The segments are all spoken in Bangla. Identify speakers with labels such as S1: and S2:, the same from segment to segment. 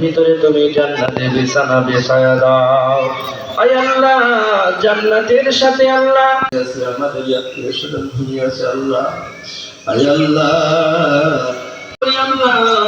S1: ভিতরে তুমি জান্নাতে বিছানা বিছায়া দাও। আয় আল্লাহ, জান্নাতের সাথে আল্লাহ। আমাদের আত্মীয় স্বজন ভূমি আছে আল্লাহ আয় আল্লাহ আল্লাহ।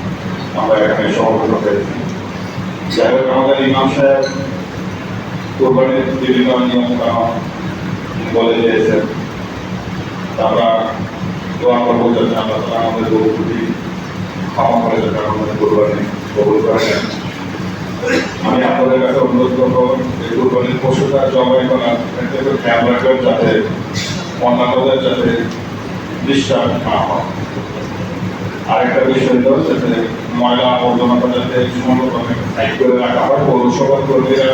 S2: আমরা এখানে সমবেত হয়েছি যাই হোক আমাদের ইমাম সাহেব কোরবানির বিভিন্ন নিয়ম কানুন বলে দিয়েছেন আমরা দোয়া করব যাতে আমরা আমাদের গরুটি ক্ষমা করে যাতে আমাদের কোরবানি কবুল করে নেন আমি আপনাদের কাছে অনুরোধ করব এই কোরবানির পশুটা জবাই করার খেয়াল রাখবেন যাতে অন্যান্যদের যাতে ডিস্টার্ব না হয়। আরেকটা বিষয় হলো যাতে ময়লা আবর্জনাটা যাতে সুন্দরভাবে সাইড করে রাখা হয় পৌরসভার কর্মীরা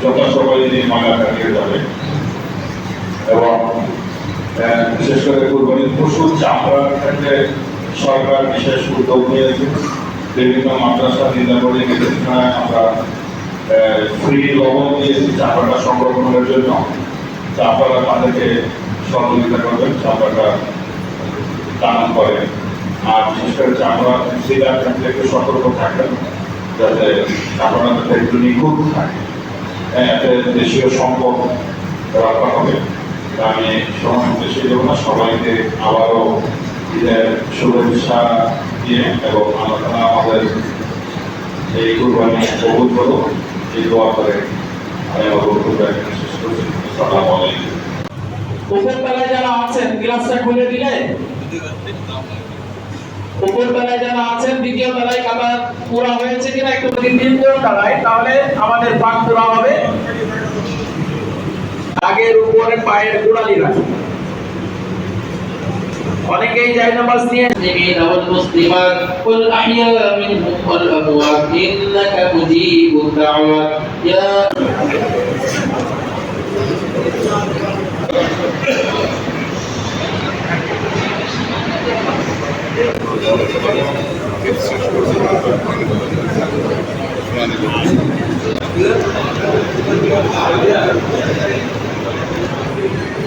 S2: যথাসময়ে এই ময়লা নিয়ে যাবে। এবং বিশেষ করে কোরবানির পশুর চামড়ার ক্ষেত্রে সরকার বিশেষ উদ্যোগ নিয়েছে। বিভিন্ন মাদ্রাসা নির্যাতনে নির্দেশনায় আমরা ফ্রি লবণ দিয়েছি চামড়াটা সংরক্ষণের জন্য। আপনারা তাদেরকে সহযোগিতা করবেন, চামড়াটা দান করেন আর বিশেষ করে সেটার ক্ষেত্রে একটু সতর্ক থাকবেন যাতে চামড়াটা একটু নিখুঁত থাকে। হ্যাঁ, এতে দেশীয় সম্পদ রক্ষা হবে। আমি বেশি দেবো না সবাইকে আবারও ঈদের শুভেচ্ছা দিয়ে এবং তাআলা আমাদের এই কুরবানি কবুল করো। এই দোয়া করে আমি আমার এখানে শেষ করছি। আসসালামু আলাইকুম।
S3: উপর তলায় যারা আছেন গ্লাসটা খুলে দিলে? উপর তলায় যারা আছেন দ্বিতীয় তলায় কাদা পুরা হয়েছে কিনা একটু যদি তৃতীয় তলায় তাহলে আমাদের পাক পুরা হবে। আগের উপরে পায়ের গোড়ালি রাখে। অনেকেই যায় নামাজ নিয়ে
S4: মুসলিমিন ওয়াল মুসলিমাত কুল আহইয়া মিনহুম ওয়াল আমওয়াত ইন্নাকা মুজিবুদ দাওয়াত।
S2: ইয়া Thank you.